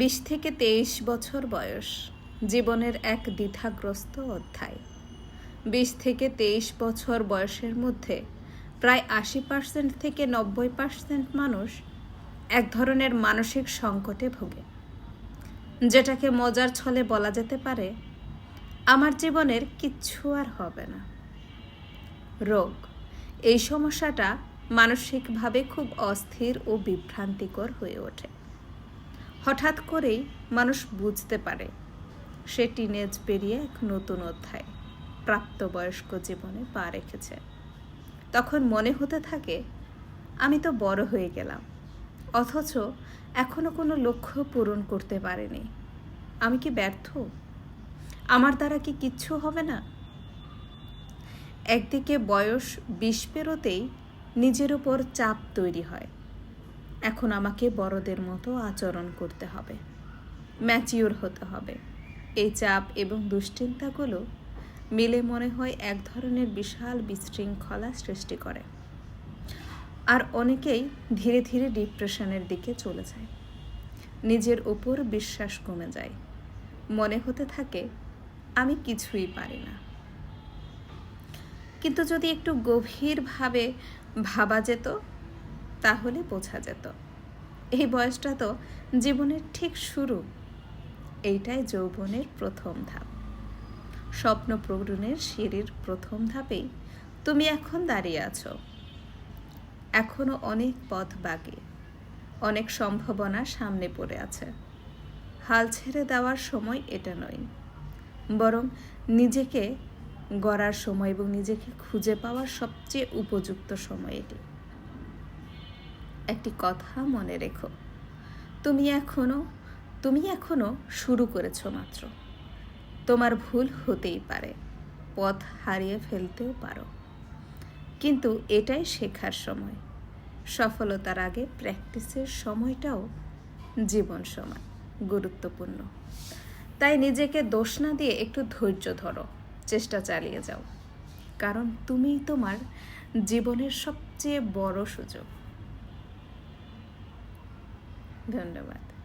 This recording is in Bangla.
বিশ থেকে তেইশ বছর বয়স, জীবনের এক দ্বিধাগ্রস্ত অধ্যায়। বিশ থেকে তেইশ বছর বয়সের মধ্যে প্রায় আশি পার্সেন্ট থেকে নব্বই পার্সেন্ট মানুষ এক ধরনের মানসিক সংকটে ভোগে। যেটাকে মজার ছলে বলা যেতে পারে, আমার জীবনের কিচ্ছু আর হবে না। রোগ, এই সমস্যাটা মানসিকভাবে খুব অস্থির ও বিভ্রান্তিকর হয়ে ওঠে। হঠাৎ করেই মানুষ বুঝতে পারে, সে টিনেজ পেরিয়ে এক নতুন অধ্যায়, প্রাপ্তবয়স্ক জীবনে পা রেখেছে। তখন মনে হতে থাকে, আমি তো বড় হয়ে গেলাম, অথচ এখনও কোনো লক্ষ্য পূরণ করতে পারেনি। আমি কি ব্যর্থ? আমার দ্বারা কি কিচ্ছু হবে না? একদিকে বয়স বিষ পেরোতেই নিজের উপর চাপ তৈরি হয় এখন আমাকে বড়দের মতো আচরণ করতে হবে। ম্যাচিওর হতে হবে। এই চাপ এবং দুশ্চিন্তাগুলো মিলে মনে হয় এক ধরনের বিশাল বিশৃঙ্খলা সৃষ্টি করে। আর অনেকেই ধীরে ধীরে ডিপ্রেশনের দিকে চলে যায়। নিজের ওপর বিশ্বাস কমে যায়। মনে হতে থাকে, আমি কিছুই পারি না। কিন্তু যদি একটু গভীরভাবে ভাবা যেত তাহলে বোঝা যেত। এই বয়সটা তো জীবনের ঠিক শুরু। এইটাই যৌবনের প্রথম ধাপ। স্বপ্ন পূরণের সিঁড়ির প্রথম ধাপেই তুমি এখন দাঁড়িয়ে আছো। এখনও অনেক পথ বাকি। অনেক সম্ভাবনা সামনে পড়ে আছে। হাল ছেড়ে দেওয়ার সময় এটা নয়। বরং নিজেকে গড়ার সময় এবং নিজেকে খুঁজে পাওয়ার সবচেয়ে উপযুক্ত সময় এটি। একটি কথা মনে রেখো। তুমি এখনও তুমি এখনও শুরু করেছ মাত্র। তোমার ভুল হতেই পারে, পথ হারিয়ে ফেলতেও পারো। কিন্তু এটাই শেখার সময়। সফলতার আগে প্র্যাকটিসের সময়টাও জীবন সময়, গুরুত্বপূর্ণ। তাই নিজেকে দোষ না দিয়ে একটু ধৈর্য ধরো, চেষ্টা চালিয়ে যাও। কারণ তুমিই তোমার জীবনের সবচেয়ে বড় সুযোগ। ধন্যবাদ।